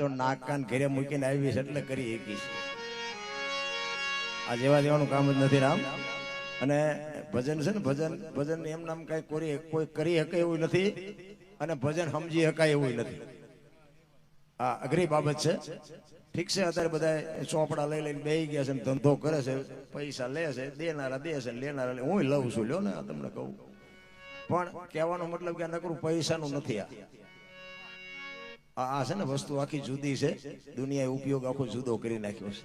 તો નાક કાન ઘેરે મૂકીને આવી છે, એટલે કરી એકીશ આ જેવા જેવાનું કામ જ નથી રામ. અને ભજન છે ને, ભજન ભજન એમ નામ કઈ કોઈ કોઈ કરી શકે એવું નથી અને ભજન સમજી શકાય એવું નથી. આ અઘરી બાબત છે. ઠીક છે, અત્યારે બધા ચોપડા લઈ લઈને બે ગયા છે ધંધો કરે છે, પૈસા લે છે, દેનારા દે છે લેનારા હું લઉં છું, લ્યો ને તમને કહું. પણ કહેવાનો મતલબ કે નકરું પૈસાનું નથી આ. આ છે ને વસ્તુ આખી જુદી છે. દુનિયાએ ઉપયોગ આખો જુદો કરી નાખ્યો છે.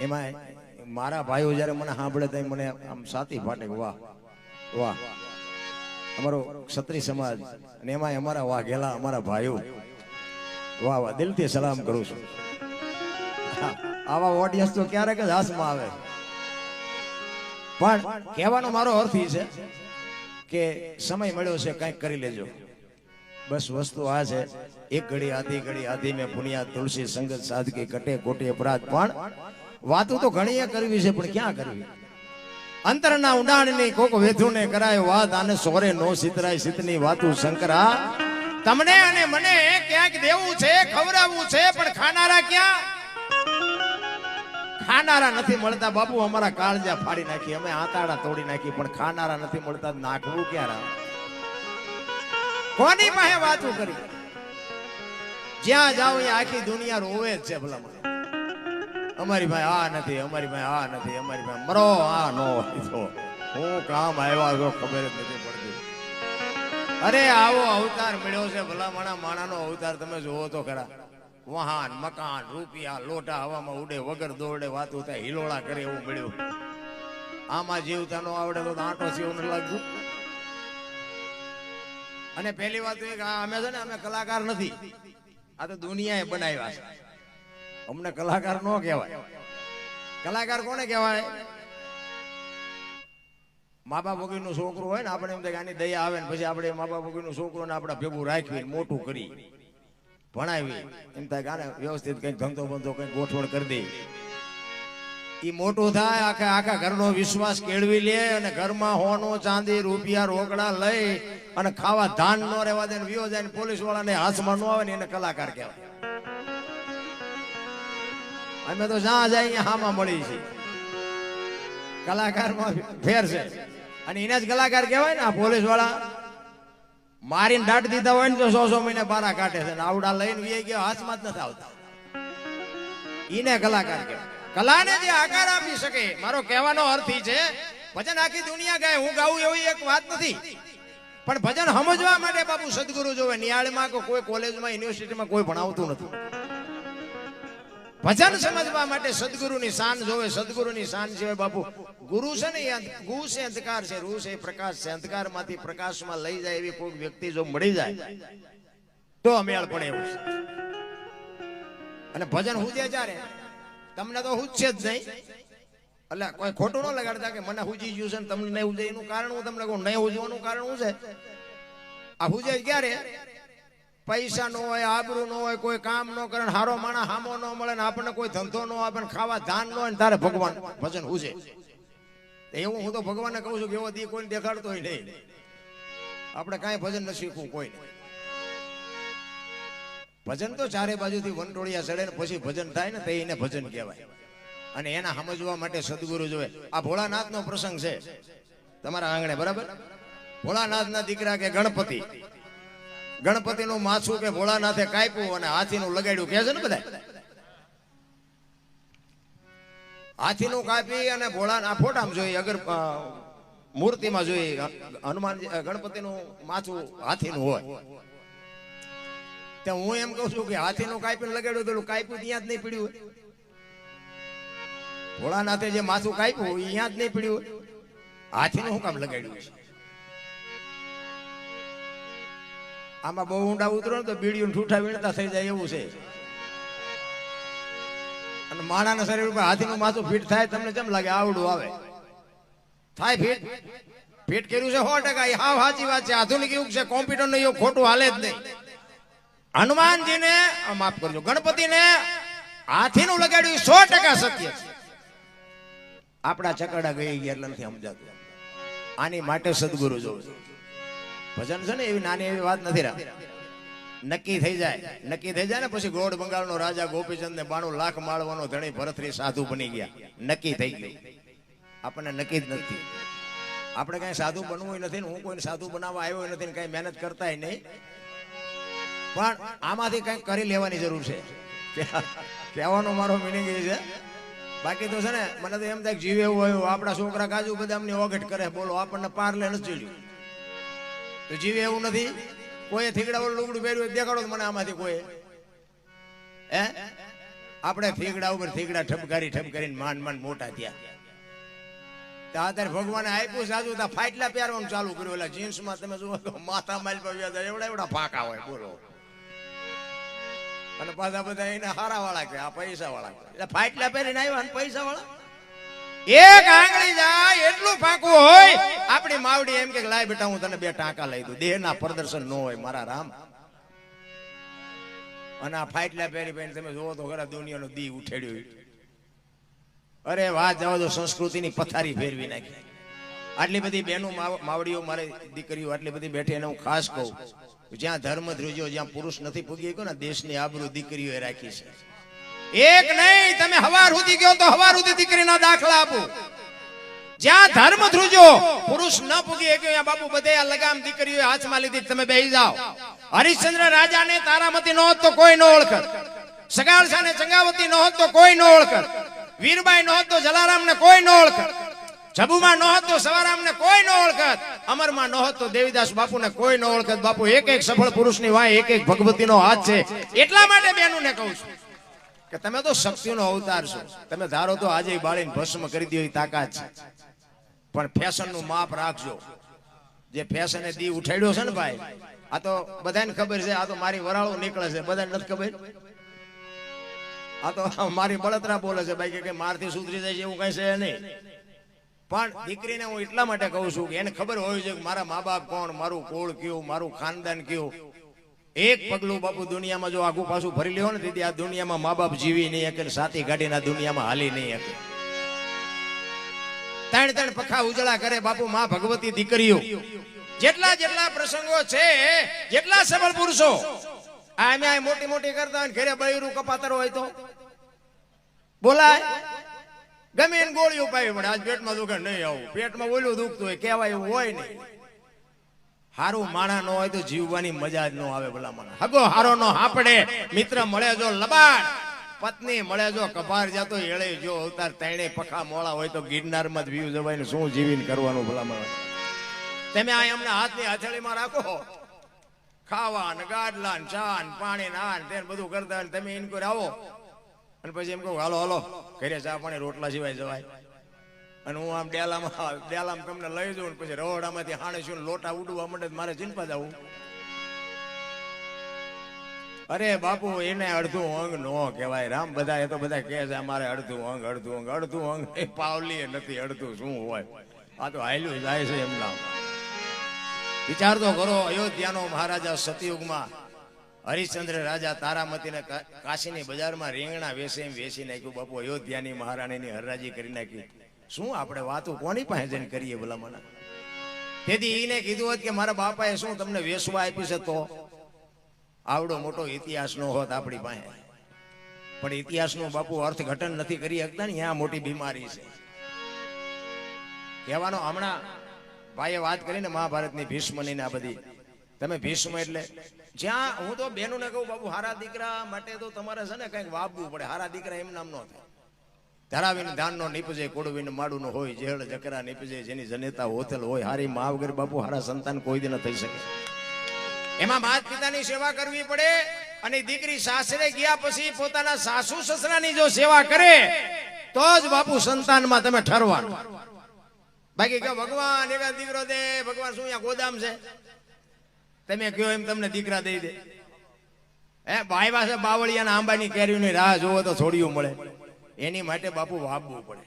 એમાં મારા ભાઈઓ જ્યારે મને સાંભળે ત્યાં મને આમ સાતી ફાટે વાહ વાહ. અમારો ક્ષત્રિય સમાજ અને એમાં અમારા ગેલા અમારા ભાઈઓ. વાહ વાહ. દિલથી સલામ કરું છું. આવા ઓડિયન્સ તો ક્યારેક જ હાથમાં આવે. પણ કહેવાનો મારો અર્થ એ છે કે સમય મળ્યો છે, કંઈક કરી લેજો. બસ વસ્તુ આ છે. એક ઘડી આધી ઘડી આધી મેં પુણ્યા, તુલસી, સંગત સાદગી કટે કોટી અપરાધ. પણ વાતો તો ઘણી કરવી છે, પણ ક્યાં કરવી? અંતરના ઉડાણની કોક વેધુને કરાય વાત આને સોરે નો સિતરાય સિતની વાતું, શંકરા. તમને અને મને ક્યાંક દેવું છે, ખવડાવવું છે, પણ ખાનારા ક્યાં? ખાનારા નથી મળતા, બાપુ, અમારા કાળજા ફાડી નાખી, અમે આતાડા તોડી નાખી, પણ ખાનારા નથી મળતા, નાખવું ક્યાં કોની પાસે વાતું કરી? જ્યાં જાઓ એ આખી દુનિયા રોવે જ છે ભલા અમારી ભાઈ આ નથી, અમારી ભાઈ આ નથી, અમારી ભાઈ મરો, આ નો તો. હું કામ આવ્યા છો ખબર જ નથી પડતી. અરે, આવો અવતાર મળ્યો છે ભલા માણા માણાનો અવતાર તમે જોવો તો ખરા. વાહન, મકાન, રૂપિયા, લોટા હવામાં ઉડે, વગર દોડે, વાતું થાય, હિલોળા કરે એવું મળ્યું. આમાં જીવતા નો આવડે તો આંટો સીવું લાગતું અને પહેલી વાત એ કે અમે છે ને, અમે કલાકાર નથી. આ તો દુનિયાએ બનાવ્યા છે. અમને કલાકાર ન કહેવાય. કલાકાર કોને કહેવાય? મા બાપ વગરનું છોકરું હોય ને, આપણે એમ થાય આની દયા આવે ને, પછી આપણે મા બાપ વગરનું છોકરું આપણે ભેગું રાખવી મોટું કરી ભણાવી એમ થાય કે વ્યવસ્થિત કંઈક ધંધો બંધો કંઈક ગોઠવણ કરી દે ઈ મોટું થાય આખા આખા ઘરનો વિશ્વાસ કેળવી લે અને ઘરમાં હોનો ચાંદી, રૂપિયા, રોકડા લઈ અને ખાવા ધાન નો રહેવા દે વિયો જાય પોલીસ વાળાને હાથમાં ન આવે ને એને કલાકાર કહેવાય. અમે તો જ્યાં જાય હામાં મળી છે કલાકારમાં ફેર છે. અને એને જ કલાકાર કહેવાય ને આ પોલીસવાળા. મારીને દાટ દીધા હોય ને તો સો સો મહિને બારા કાઢે છે. આવડા લઈને વી ગયો, હાથમાં જ નથી આવતા. એને કલાકાર કહેવાય. કલાને જે આકાર આપી શકે, મારો કહેવાનો અર્થ છે, ભજન આખી દુનિયા ગાય, હું ગાઉં એવી એક વાત નથી. પણ ભજન સમજવા માટે બાપુ સદગુરુ જોવે. નિયાળમાં કે કોઈ કોલેજમાં, યુનિવર્સિટીમાં કોઈ ભણાવતું નથી. ભજન સમજવા માટે સદગુરુની શાન જોવે. સદગુરુની શાન સિવાય બાપુ ગુરુ છે ને ગુ છે, અંધકાર છે, રૂ છે પ્રકાશ છે. અંધકારમાંથી પ્રકાશમાં લઈ જાય એવી કોઈ વ્યક્તિ જો મળી જાય, તો મેળ પણ એવું છે. અને ભજન હુજે ચારે તમને તો હું છે જ નહીં. એટલે કોઈ ખોટું ન લગાડતા કે મને હુજી ગયું છે તમને નહીં હુજે એનું કારણ હું તમને કહું, નહીં હુજવાનું કારણ શું છે? આ હુજે ક્યારે? પૈસા નો હોય, આબરૂ નો હોય, કોઈ કામ નો કરે હારો માણા હામો નો મળે ને આપણને કોઈ ધંધો નો આપે ખાવા ધાન નો હોય ને તારે ભગવાન. ભજન હુજે. એવું હું તો ભગવાનને કહું છું કે એવો દી કોઈને દેખાડતો હોય નહીં. આપણે કાંઈ ભજન ન શીખવું કોઈ ભજન તો ચારે બાજુથી વંટોળિયા ચડે ને પછી ભજન થાય ને તો એને ભજન કહેવાય. અને એના સમજવા માટે સદગુરુ જોવે. આ ભોળાનાથ નો પ્રસંગ છે. તમારા આંગણે, બરાબર? ભોળાનાથ ના દીકરા કે ગણપતિ? ગણપતિ નું માથું કે ભોળાનાથે કાપ્યું અને હાથી નું લગાડ્યું કે છે ને બધા? હાથી નું કાપી અને ભોળા આ ફોટામાં જોઈએ અગર મૂર્તિમાં જોઈએ હનુમાનજી ગણપતિ નું માથું હાથી નું હોય. તો હું એમ કહું છું કે હાથી નું કાપીને લગાડ્યું પેલું કાપ્યું ત્યાં જ નહીં પીડ્યું. ભોળાનાથે જે માથું કાપ્યું અહીંયા જ નહીં પડ્યું. હાથીનું શું કામ લગાડ્યું છે આમાં બહુ ઊંડા ઉતરો તો બીડીયું ઠૂઠા વીણતા થઈ જાય એવું છે. અને માણાના શરીર ઉપર હાથીનું માથું ફીટ થાય તમને કેમ લાગે? આવડું આવે. થાય ફીટ? ફીટ કર્યું છે સો ટકા. હા સાચી વાત છે. આધુનિક યુગ છે. કોમ્પ્યુટર નો યુગ ખોટું હાલે જ નહીં. હનુમાનજીને માફ કરજો, ગણપતિને હાથીનું લગાડ્યું સો ટકા સત્ય છે. આપણા ચકડા ગઈ ગયા એટલે નથી સમજાતું. આની માટે સદગુરુ જોવે ભજન છે ને, એવી નાની એવી વાત નથી રાખતી. નક્કી થઈ જાય. નક્કી થઈ જાય ને, પછી ગોળ બંગાળનો રાજા ગોપીચંદ ને બાણું લાખ માળવાનો ધણી ભરતરી સાધુ બની ગયા. નક્કી થઈ ગયું. આપણને નક્કી જ નથી. આપણે કઈ સાધુ બનવું નથી ને, હું કોઈને સાધુ બનાવવા આવ્યો નથી ને, કઈ મહેનત કરતાય નહીં. પણ આમાંથી કંઈક કરી લેવાની જરૂર છે. કહેવાનો મારો મિનિંગ એ છે. બાકી તો છે ને, મને તો એમ થાય જીવ એવું હોય આપણા છોકરા કાજુ બદામની ઓગટ કરે, બોલો, આપણને પારલે નથી ચડ્યું તો જીવે એવું નથી? કોઈ થીગડા વાળું લુગડું પહેર્યું દેખાડો મને આમાંથી કોઈ હે? આપણે થીગડા ઉપર થીગડા ઠપકારી ઠપકારીને માંડ માંડ મોટા થયા. તો અત્યારે ભગવાને આપ્યું સાજુ ફાટલા પહેરવાનું ચાલુ કર્યું. એટલે જીન્સમાં તમે જુઓ માથા માલ પર એવડા એવડા ફાંકા હોય, બોલો. અને પાછા બધા એને હારા વાળા કે આ પૈસા વાળા એટલે ફાટલા પહેરીને આવ્યા અને પૈસા વાળા એક આંગળી જાય, એટલું ફાંકવું હોય. આપણી માવડી એમ કે લાય બેટા, હું તને બે ટાંકા લઈ દઉં. દેહના પ્રદર્શન ન હોય, મારા રામ. અને આ ફાટલા પહેરી પહેરી તમે જોવો તો ખરા દુનિયાનો દી ઉઠેડ્યો અરે વાત જવા દો, સંસ્કૃતિની પથારી ફેરવી નાખી. આટલી બધી બહેનો માવડીઓ મારી દીકરીઓ આટલી બધી બેઠી એને હું ખાસ કહું. જ્યાં ધર્મ ધ્રુજો જ્યાં પુરુષ નથી પૂગી ગયો ને, દેશની આબરૂ દીકરીઓએ રાખી છે. એક નહીં, તમે હવાર સુધી ગયો તો હવાર સુધી દીકરીના દાખલા આપો. જ્યાં ધર્મ ધ્રુજો પુરુષ ન પૂગી ગયો ત્યાં બાપુ બધે આ લગામ દીકરીઓ હાથમાં લીધી તમે બેસી જાઓ. હરિશ્ચંદ્ર રાજાને તારામતી નો હોત તો કોઈ ન ઓળખત. સગાળસાને ચંગાવતી ન હોત તો કોઈ ન ઓળખત. વીરબાઈ નો હોત તો જલારામને કોઈ ન ઓળખત. જબુમાં નહોતો સવારામને કોઈ ન ઓળખત. અમરમાં નહોતો દેવીદાસ બાપુને કોઈ ન ઓળખત. બાપુ એક એક સફળ પુરુષની વાય, એક એક ભગવતીનો હાથ છે. એટલા માટે બેનુને કહું છું કે તમે તો શક્તિનો અવતાર છો. તમે ધારો તો આજે બાળીને ભસ્મ કરી દો તાકાત છે. પણ ફેશનનું માપ રાખજો. જે ફેશને દી ઉઠાડ્યો છે ને ભાઈ, આ તો બધાને ખબર છે, આ તો મારી વરાળો નીકળે છે. બધાને નથી ખબર? આ તો મારી બળતરા બોલે છે. ભાઈ કે મારથી સુધરી જાય છે એવું કઈ છે નહીં. પણ દીકરીને હું એટલા માટે કહું છું કે એને ખબર હોય છે કે મારા મા બાપ કોણ, મારું કોળ કયું, મારું ખાનદાન કયું. એક પગલું બાપુ દુનિયામાં જો આગુ પાછું ભરી લ્યો ને દીદી, આ દુનિયામાં મા બાપ જીવી નહીં શકે સાથી ગાડીના દુનિયામાં હાલી નહીં શકે. ત્રણ ત્રણ પખા ઉજળા કરે બાપુ મા ભગવતી દીકરીઓ. જેટલા જેટલા પ્રસંગો છે, જેટલા સબળ પુરુષો. આ અમે મોટી મોટી કરતા ઘરે બૈરું કપાતર હોય તો. બોલાય. ગમે એને ગોળીઓ પાવી પડે આજ પેટમાં દુખે નહીં આવું. પેટમાં ઓલું દુખતું હોય, કહેવાય એવું હોય નહીં. હારું માણા ન હોય તો જીવવાની મજા જ ન આવે ભલા મને હગો હારો નો હાપડે, મિત્ર મળે જો લબાડ. પત્ની મળે જો કપાર જાતો, એળે જો અવતાર તેણે પખા મોળા હોય તો ગિરનારમાં જ વ્યૂ જવાય ને શું જીવીને કરવાનું ભલા મને તમે આ એમના હાથની હથેળીમાં રાખો. ખાવા ને ગાડલા ને ચા ને પાણી ને આ ને બધું કરતા તમે ને તમે આવો અને પછી એમ કહું, હાલો હાલો, ઘરે ચા પાણી રોટલા સિવાય જવાય. અને હું આમ ડેલામાં ડેલામાં તમને લઈ જઉં પછી રવડામાંથી હાણે છું લોટા ઉડવા માંડે મારે ચિંતા જવું. અરે બાપુ, એને અડધું અંગ નો કહેવાય. રામ બધા એ તો બધા કહે છે, અમારે અડધું અંગ અડધું અંગ અડધું અંગ. એ પાવલી નથી, અડધું શું હોય? આ તો હાલ્યું જાય છે એમના. વિચાર તો કરો, અયોધ્યાનો મહારાજા સતયુગમાં હરિશ્ચંદ્ર રાજા તારામતીને કાશીની બજારમાં રીંગણા વેસે એમ વેસી નાખ્યું બાપુ અયોધ્યાની મહારાણીની હરરાજી કરી નાખી. શું આપણે વાતો કોની પાસે જઈને કરીએ ભલા મને તેથી એને કીધું હોત કે મારા બાપાએ શું તમને વેસવા આપી છે તો? આવડો મોટો ઇતિહાસ નો હોત આપણી પાસે. પણ ઇતિહાસનું બાપુ અર્થઘટન નથી કરી શકતા ને ત્યાં મોટી બીમારી છે. કહેવાનો હમણાં ભાઈએ વાત કરીને મહાભારતની ભીષ્મની આ બધી તમે ભીષ્મ એટલે? જ્યાં હું તો બેનોને કહું, બાબુ, હારા દીકરા માટે તો તમારે છે ને કંઈક વાપવું પડે. હારા દીકરા એમ નામ નો થાય. ધરાવીને ધાનનો નીપજે કોડવીને માડુનો હોય જેળ જકરા નીપજે, જેની જનેતા હોતલ હોય, હારી મા વગર બાપુ હારા સંતાન કોઈ દી થઈ શકે. એમાં માત પિતાની સેવા કરવી પડે અને દીકરી સાસરે ગયા પછી પોતાના સાસુ સસરાની જો સેવા કરે, તો જ બાપુ સંતાનમાં તમે ઠરવાનું. બાકી કે ભગવાન એકા દીકરો દે, ભગવાન શું અહીંયા ગોદામ છે? તમે કયો એમ તમને દીકરા દઈ દે. હે, ભાઈ પાસે બાવળિયા આંબાની કેરીઓની રાહ જોવો તો છોડીઓ મળે. એની માટે બાપુ વાપવું પડે.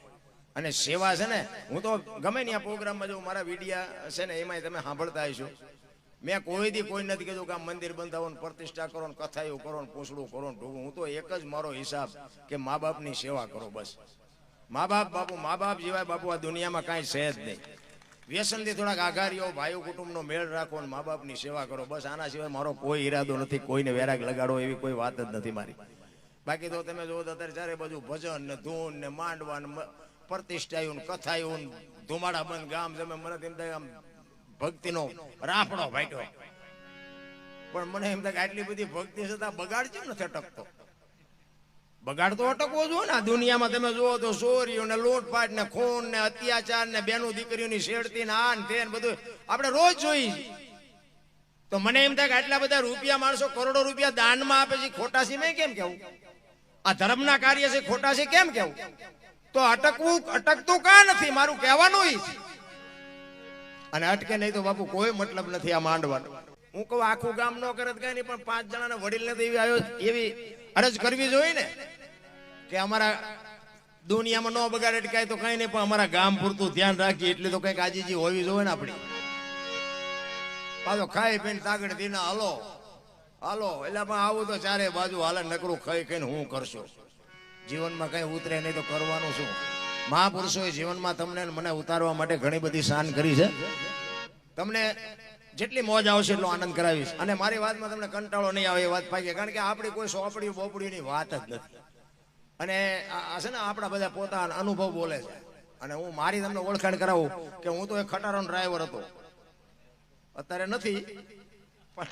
અને સેવા છે ને, હું તો ગમે ત્યાં પ્રોગ્રામમાં જો મારા વિડિયા છે ને, એમાંય તમે સાંભળતા હશો. મેં કોઈ દી કોઈ નથી કીધું કે આ મંદિર બંધાવો ને પ્રતિષ્ઠા કરો ને કથાઓ કરો ને પૂછડું કરો ને ઢોકું હું તો એક જ મારો હિસાબ કે મા બાપની સેવા કરો બસ. મા બાપ બાપુ, મા બાપ સિવાય બાપુ આ દુનિયામાં કાંઈ છે જ નહીં. વ્યસનથી થોડાક આઘારીઓ ભાઈઓ કુટુંબનો મેળ રાખો અને મા બાપની સેવા કરો. બસ આના સિવાય મારો કોઈ ઈરાદો નથી, કોઈને વેરાગ લગાડો એવી કોઈ વાત જ નથી મારી. બાકી તો તમે જોવો તો અત્યારે ચારે બાજુ ભજન ને ધૂન ને માંડવા ને પ્રતિષ્ઠાયું કથાયું ધુમાડા બંધ, ગામ તમે મને તેમ થાય આમ ભક્તિનો રાફડો ભાગ્યો પણ મને એમ થાય આટલી બધી ભક્તિ છતાં બગાડ કેમ નથી અટકતો બગાડ તો અટકવો જોઈએ ને. દુનિયામાં તમે જુઓ તો ચોરીઓ ને લૂંટફાટ ને, ખૂન ને, અત્યાચાર ને, બેનું દીકરીઓની શેડતી ને આ ને બધું આપણે રોજ જોઈ. તો મને એમ થાય કે આટલા બધા રૂપિયા માણસો કરોડો રૂપિયા દાનમાં આપે છે ખોટા છે, મેં કેમ કેવું? આ ધર્મના કાર્ય છે, ખોટા છે, કેમ કેવું? તો અટકવું, અટકતું કા નથી? મારું કહેવાનું અને અટકે નહીં તો બાપુ કોઈ મતલબ નથી આ માંડવાનો. હું કહું, આખું ગામ નો કરે તો કઈ નહીં, પણ પાંચ જણાના વડીલને તો એવી આયો એવી અરજ કરવી જોઈએ ને કે અમારા દુનિયામાં ન બગાડ અટકાય તો કઈ નહીં, પણ અમારા ગામ પૂરતું ધ્યાન રાખીએ એટલે તો કંઈક આજીજી હોવી જોઈએ ને આપણી. પાછો ખાઈ પીને તાગડ દીના હાલો. હાલો એટલે પણ આવું તો ચારે બાજુ હાલે નકરું ખાઈ ખાઈને હું કરશો? જીવનમાં કઈ ઉતરે નહીં તો કરવાનું શું? મહાપુરુષોએ જીવનમાં તમને મને ઉતારવા માટે ઘણી બધી શાન કરી છે. તમને જેટલી મોજ આવશે એટલો આનંદ કરાવીશ. અને મારી વાતમાં તમને કંટાળો નહીં આવે એ વાત પાકી, કારણ કે આપણી કોઈ સોપડી બોપડીની વાત જ નથી. અને આ છે ને આપણા બધા પોતાના અનુભવ બોલે છે. અને હું મારી તમને ઓળખાણ કરાવું કે હું તો એક ખટારો ડ્રાઈવર હતો. અત્યારે નથી, પણ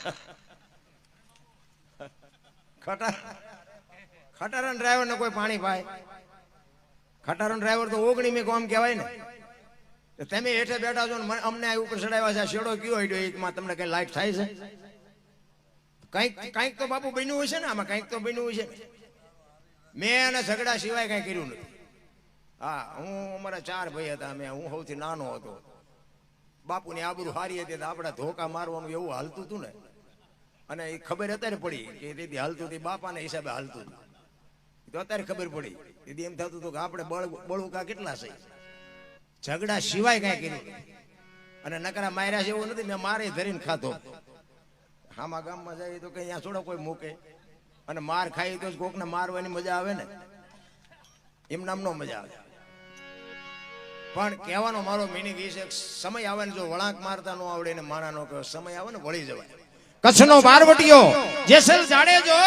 ખટાર ડ્રાઈવર ડ્રાઈવરને કોઈ પાણી પાય. ખટારો ડ્રાઈવર તો ઓગણી મેં કોમ કહેવાય ને. તમે હેઠે બેઠા છો ને અમને આ ઉપર ચડાવ્યા છે શેડો કયો હડ્યો એકમાં તમને કઈ લાઈટ થાય છે? કંઈક કંઈક તો બાપુ બન્યું હશે ને આમાં, કંઈક તો બન્યું ને મેં અને ઝઘડા સિવાય કઈ કર્યું નથી. હા, હું અમારા ચાર ભાઈ હતા અમે હું સૌથી નાનો હતો. બાપુની આબરૂ હારી હતી આપણે ધોકા મારવાનું એવું હાલતું હતું ને. અને એ ખબર અત્યારે પડી કે દીદી હાલતું હતી બાપાના હિસાબે હાલતું હતું. તો અત્યારે ખબર પડી. દીદી એમ થતું હતું કે આપણે બળ બળુકા કેટલા છે? ઝઘડા સિવાય કઈ કર્યું. અને નકરા માર્યા છે એવું નથી, મેં મારે ધરીને ખાતો હામા ગામમાં જાય તો કઈ અહીંયા છોડો કોઈ મૂકે. અને માર ખાઈ તો કોકને મારવાની મજા આવે ને. એમ નામ નો મજા આવે. પણ કહેવાનો મારો મિનિંગ એ છે સમય આવે ને જો વળાંક મારતા ન આવડે ને માણા નો સમય આવે ને વળી જવાય. કચ્છનો બારવટીયો જેસલ જાડેજો,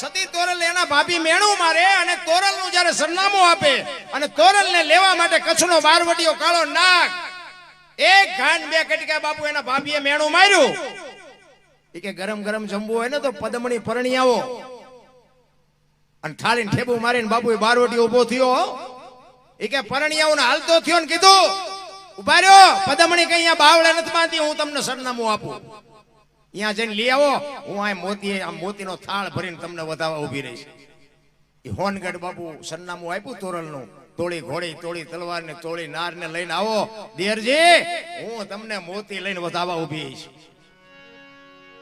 સતી તોરલ એના ભાભી મેણું મારે અને તોરલનું જ્યારે સરનામું આપે અને તોરલ ને લેવા માટે કચ્છનો બારવટીયો કાળો નાક એક ઘાન બે કટકા બાપુ એના ભાભીએ મેણું માર્યું. એ કે ગરમ ગરમ જમવું હોય ને તો પદમણી પરણી આવો. અને થાળીને ઠેબુ મારીને બાપુ બારવટી ઊભો થયો એ કે પરણિયાઓ હાલતો થયો ને કીધું, ઊભા રહ્યો, પદમણી કઈ બાવળે નથી બાંધી હું તમને સરનામું આપું. અહીંયા જઈને લઈ આવો. હું આ મોતી આ મોતીનો થાળ ભરીને તમને વધાવવા ઊભી રહીશ. એ હોનગઢ બાપુ સરનામું આપ્યું તોરલનું. તોળી ઘોડી, તોળી તલવાર ને તોળી નાર ને લઈને આવો. દેરજી, હું તમને મોતી લઈને વધાવવા ઊભી રહીશ.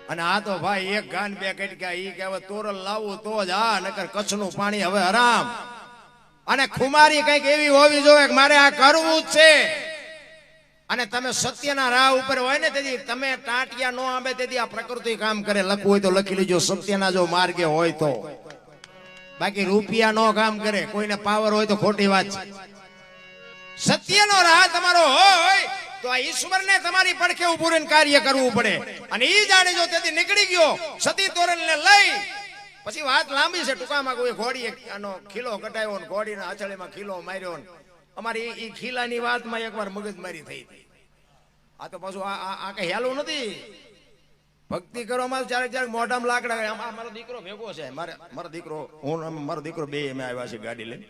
અને આ તો ભાઈ એક ગાન બે કટકા ઈ કે હવે તોરલ લાવવું તો જ આ, નકર કચ્છનું પાણી હવે હરામ. અને ખુમારી કંઈક એવી હોવી જોઈએ મારે આ કરવું જ છે. અને તમે સત્યના રાહ ઉપર હોય ને તેથી તમે ટાંટિયા નો આંબે તેથી આ પ્રકૃતિ કામ કરે. લખવું હોય તો લખી લેજો, સત્યના જો માર્ગે હોય તો. બાકી રૂપિયા નો કામ કરે, કોઈને પાવર હોય તો ખોટી વાત છે. સત્યનો રાહ તમારો હોય તો આ ઈશ્વરને તમારી પડખે ઉભું રહીને કાર્ય કરવું પડે. અને એ જાણે જો તેથી નીકળી ગયો, સતી તોરણને લઈ, પછી વાત લાંબી છે, ટૂંકામાં કોઈ ઘોડી આનો ખીલો કટાયો ઘોડીના આછળીમાં ખીલો માર્યો અમારી એ ખીલાની વાતમાં એકવાર મગજમારી થઈ હતી. આ તો પાછું આ કઈ હેલું નથી. ભક્તિ કરવામાં ચારે ચારે મોઢામાં લાકડા મારો દીકરો ભેગો છે. મારે મારો દીકરો હું મારો દીકરો બે અમે આવ્યા છે ગાડી લઈને.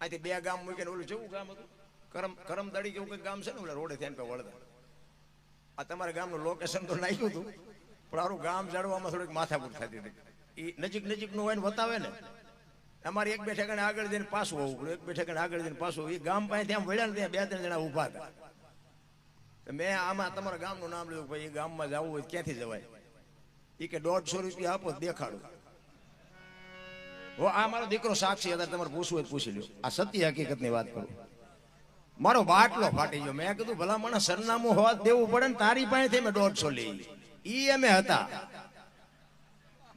અહીંથી બે ગામ મૂકીને ઓલું જેવું ગામ હતું? કરમ કરમદડી કેવું કઈ ગામ છે ને ઓલા રોડે થઈને પે વળતા આ તમારા ગામનું લોકેશન તો નાખ્યું હતું, પણ આરું ગામ જાળવામાં થોડીક માથાકૂટ થતી હતી. એ નજીક નજીકનું હોય ને બતાવે ને. અમારે એક બેઠક આગળ જઈને પાછું આવવું એક બેઠક આગળ જઈને પાછું એ ગામ પાસે ત્યાં વળ્યા ત્યાં બે ત્રણ જણા ઊભા હતા. મેં આમાં તમારા ગામનું નામ લીધું ભાઈ એ ગામમાં જવું હોય ક્યાંથી જવાય? એ કે દોઢસો રૂપિયા આપો દેખાડું. હો, આ મારો દીકરો સાક્ષી હતા, તમારે પૂછવું હોય પૂછી લ્યો. આ સત્ય હકીકતની વાત કરું. મારો બાટલો ફાટી ગયો. મેં કીધું, ભલા મને સરનામું હોવા દેવું પડે ને તારી પાસેથી મેં દોઢસો લઈ ઈ અમે હતા.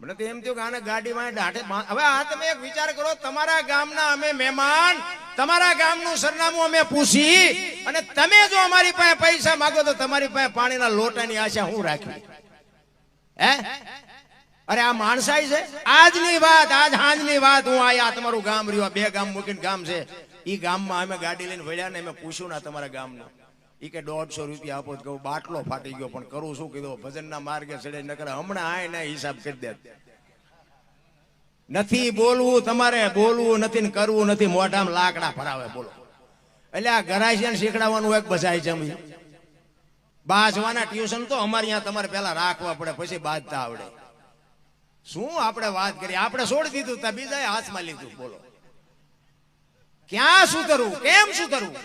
મને તો એમ થયું કે આને ગાડીમાં દાઢે બા- હવે આ તમે એક વિચાર કરો, તમારા ગામના અમે મહેમાન, તમારા ગામનું સરનામું અમે પૂછી, અને તમે જો અમારી પાસે પૈસા માંગો તો તમારી પાસે પાણીના લોટાની આશા હું રાખી હે? અરે આ માણસાઈ છે? આજની વાત, આજ હાંજની વાત, હું આયા તમારું ગામ રહ્યું બે ગામ મૂકીને ગામ છે. એ ગામમાં અમે ગાડી લઈને વળ્યા ને અમે પૂછ્યું, ના, તમારા ગામનું. ઈ કે દોઢસો રૂપિયા આપો કહું બાટલો ફાટી ગયો, પણ કરું શું કીધું? ભજનના માર્ગે ચડે ન હમણાં આય ના હિસાબ કરી દે. નથી બોલવું તમારે, બોલવું નથી કરવું નથી, મોઢામાં લાકડા ફરાવે, બોલો. એટલે આ ગરાસિયાને શીખડાવવાનું એક બસાય છે બાજવાના ટ્યુશન તો અમારે ત્યાં તમારે પહેલા રાખવા પડે, પછી બાજતા આવડે. શું આપણે વાત કરી આપણે છોડી દીધું તા બીજાએ હાથમાં લીધું, બોલો. ક્યાં સુધરવું? કેમ સુધરવું?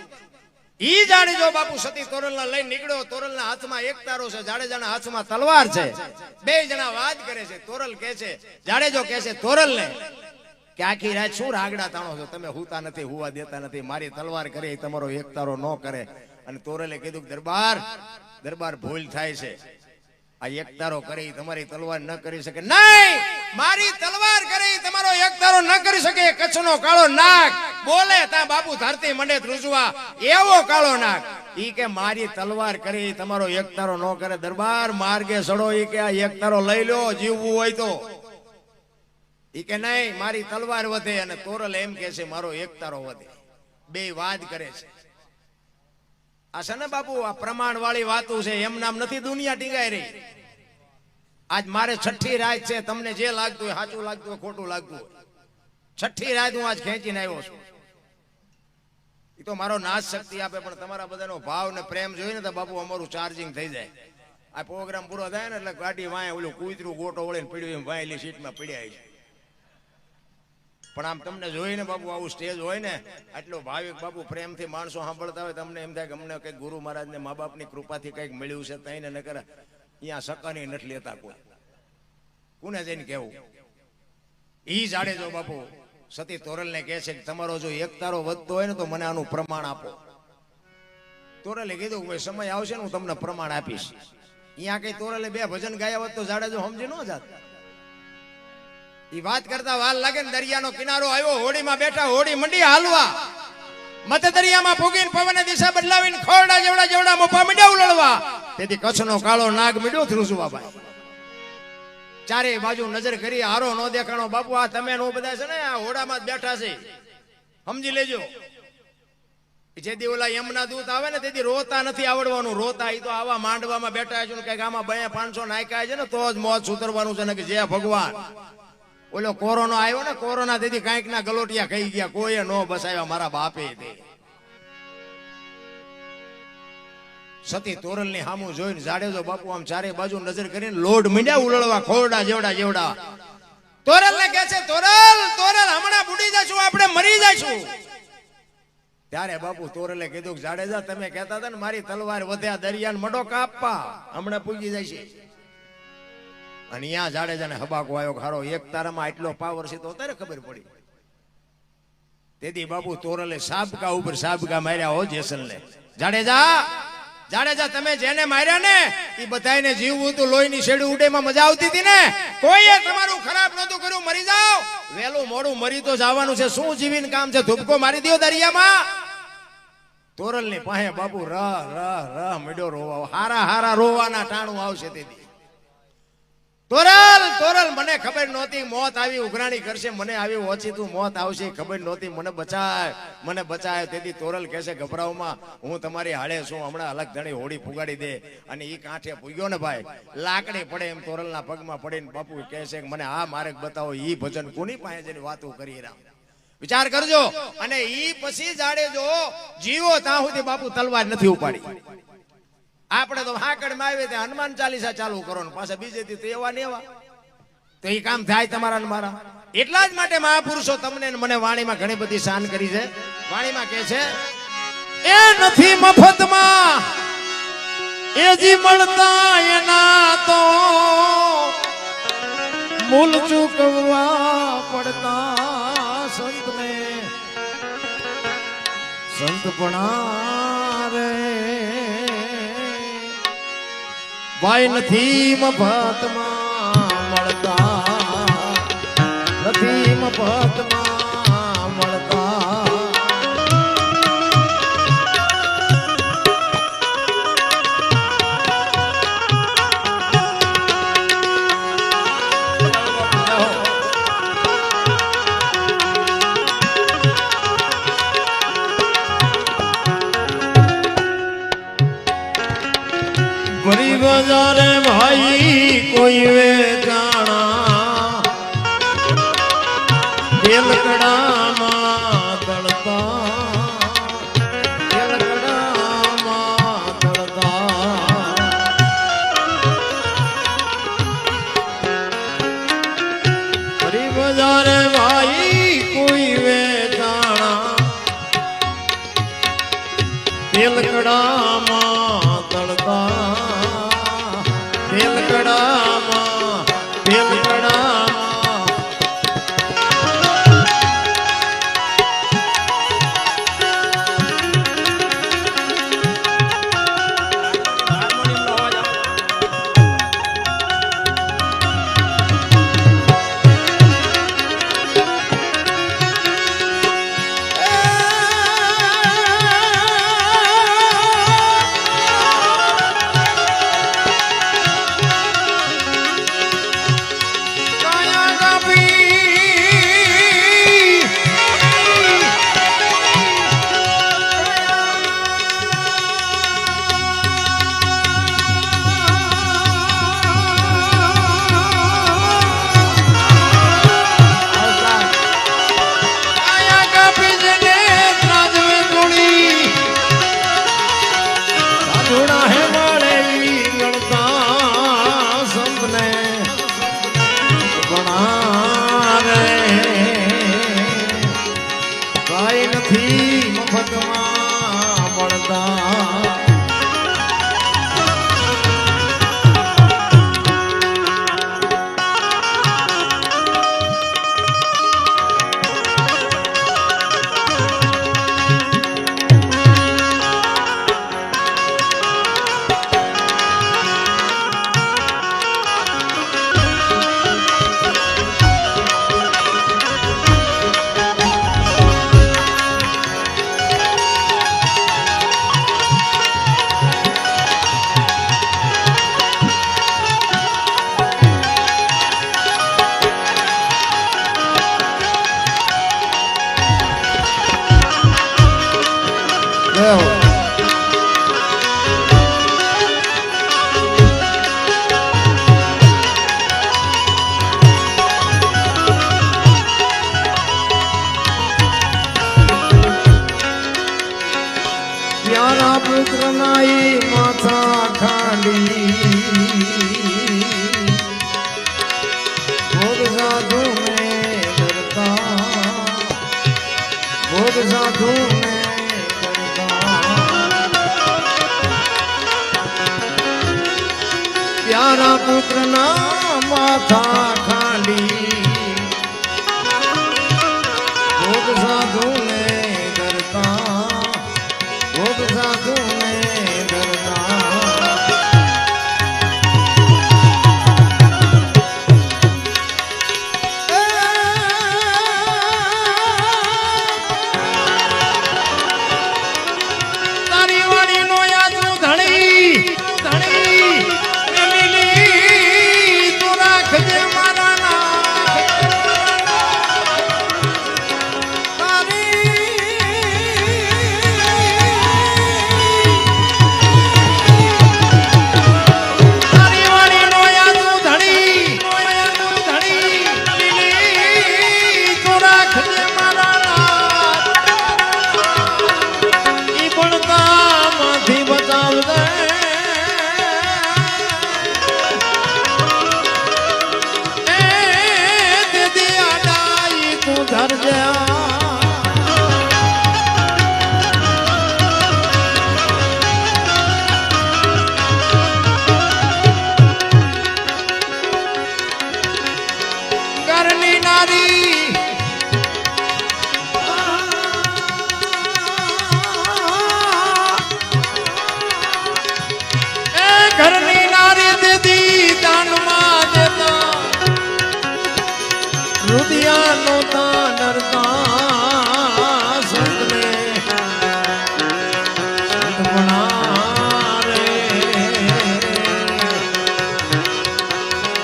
ઈ જાડેજો બાપુ સતી તોરલના લઈને નીકળ્યો, તોરલના હાથમાં એક તારો છે જાડેજાના હાથમાં તલવાર છે. બે જણા વાત કરે છે, તોરલ કે છે જાડેજો કે છે તોરલ ને કે આખી રાત શું રાગડા તાણો છો? તમે હુતા નથી, હુવા દેતા નથી, મારી તલવાર કરે તમારો એક તારો ન કરે. અને તોરલે કીધું દરબાર દરબાર ભૂલ થાય છે. આ એકતારો કરી તમારી તલવાર ન કરી શકે. નહીં! મારી તલવાર કરી તમારો એકતારો ન કરી શકે. કચ્છનો કાળો નાગ. બોલે તા બાપુ ધરતી મંડે ધ્રુજવા. એવો કાળો નાગ. ઈ કે મારી તલવાર કરી તમારો એકતારો ન કરે. દરબાર માર્ગે સડો ઈ કે આ એકતારો લઈ લો, જીવવું હોય તો. ઈ કે નહીં, મારી તલવાર વધે અને તોરલ એમ કે છે, મારો એકતારો વધે. બે વાત કરે છે. આ છે ને બાપુ, આ પ્રમાણ વાળી વાતો છે, એમ નામ નથી, દુનિયા ટીંગાઈ રહી. આજ મારે છઠ્ઠી રાત છે, તમને જે લાગતું હોય, સાચું લાગતું હોય, ખોટું લાગતું હોય. છઠ્ઠી રાત હું આજ ખેંચીને આવ્યો છું. એ તો મારો નાશ શક્તિ આપે, પણ તમારા બધાનો ભાવ ને પ્રેમ જોઈને તો બાપુ અમારું ચાર્જિંગ થઈ જાય. આ પ્રોગ્રામ પૂરો થાય ને એટલે ગાડી વાય ઓલું કૂતરું ગોટો વળીને પીડ્યું એમ વાયેલી સીટમાં પીડ્યા છે પણ આમ તમને જોઈને બાપુ આવું સ્ટેજ હોય ને, આટલો ભાવિક બાબુ પ્રેમથી માણસો સાંભળતા હોય તમને એમ થાય કે અમને કંઈક ગુરુ મહારાજ ને મા બાપની કૃપાથી કંઈક મળ્યું છે તઈને નકર અહીંયા સકાની નથી લેતા કોઈ. કોને જઈને કેવું ઈ જાડેજો બાપુ, સતી તોરલ ને કહે છે કે તમારો જો એક તારો વધતો હોય ને તો મને આનું પ્રમાણ આપો. તોરલે કીધું કે સમય આવશે ને હું તમને પ્રમાણ આપીશ. અહીંયા કઈ તોરલે બે ભજન ગાયા હોત તો જાડેજો સમજી ન જાત. ઈ વાત કરતા વાલ લાગે ને દરિયાનો કિનારો આવ્યો, હોડીમાં બેઠા, હોડી મંડી હાલવા. મત દરિયામાં ફૂગીને પવને દિશા બદલાવીને ખોરડા જેવડા જેવડા મોપા મંડ્યા ઉલળવા. તેથી કચ્છનો કાળો નાગ મીડ્યો ધ્રુસવા ભાઈ. ચારે બાજુ નજર કરી, હારો નો દેખાણો. બાપુ, આ તમે નો બધા છે ને, આ હોડામાં જ બેઠા છે. સમજી લેજો. જેથી ઓલા યમના દૂત આવે ને, તેથી રોતા નથી આવડવાનું. રોતા એ તો આવા માંડવામાં બેઠા છે ને, કંઈક આમાં બે પાંચસો નાયકા છે ને, તો જ મોત સુધરવાનું છે ને, કે જય ભગવાન. ઓલો કોરોનો આવ્યો ને કોરોના તેથી કાંઈક ના ગલોટિયા ખાઈ ગયા. કોઈએ નો બસાવ્યા, મારા બાપે તે. સતી તોરલની હામું જોઈને જાડેજો બાપુ આમ ચારે બાજુ નજર કરીને લોડ મીંડ્યા, ઉલળવા ખોરડા જેવડા જેવડા. તોરલ ને કે છે, તોરલ તોરલ, હમણાં બુડી જશું, આપણે મરી જશું. ત્યારે બાપુ તોરલે કીધું કે, જાડેજા, તમે કહેતા હતા ને, મારી તલવાર વધ્યા દરિયાન મડો કાપવા. હમણાં પૂજી જશે અને અહીંયા જાડેજાને હબાકો આવ્યો ખારો એક તારામાં આટલો પાવર છે તો અત્યારે ખબર પડી. તેથી બાપુ તોરલે સાબકા ઉપર સાબકા માર્યા હો જેસલને જાડેજા જાડેજા તમે જેને માર્યા ને એ બધાને જીવવું હતું, લોહીની શેડી ઉડેમાં મજા આવતી હતી ને. કોઈએ તમારું ખરાબ નહોતું કર્યું, મરી જાઓ. વેલું મોડું મરી તો જવાનું છે, શું જીવીને કામ છે? ધૂપકો મારી દો દરિયામાં. તોરલની પાસે બાપુ રહ રહ રહ મેડો રોવા, હારા હારા રોવાના ટાણું આવશે તેથી. તોરલ તોરલ, મને ખબર નહોતી, મોત આવી, ઉઘરાણી કરશે, મને આવી, ઓછી તું મોત આવશે, ખબર નહોતી, મને બચાય મને બચાય. તેથી તોરલ કહેશે, ગભરાવમાં, હું તમારી હાડે છું, હમણાં અલગ ધણી હોડી ફુગાડી દે. અને એ કાંઠે પૂગ્યો ને ભાઈ, લાકડી પડે એમ તોરલના પગમાં પડીને બાપુ કહેશે છે મને આ માર્ગ બતાવો, ઈ ભજન કોની પાસે જઈને વાતો કરી રહ્યા? વિચાર કરજો, અને ઈ પછી જાડે જો જીવો ત્યાં સુધી બાપુ તલવાર નથી ઉપાડી. આપણે તો હાકડમાં આવે ત્યાં હનુમાન ચાલીસા ચાલુ કરો ને પાછા તો એ કામ થાય તમારા ને મારા. એટલા જ માટે મહાપુરુષો તમને મને વાણીમાં ઘણી બધી શાન કરી છે. વાણીમાં કે છે, એ નથી મફતમાં, એ જી મળતા એના તો મૂલ ચૂકવવા પડતા સંતને. સંતપણા ભાઈ નથી મફતમાં મળતા નથી મફતમાં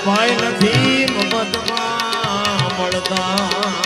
ભાઈ નથી મફતમાં મળતા.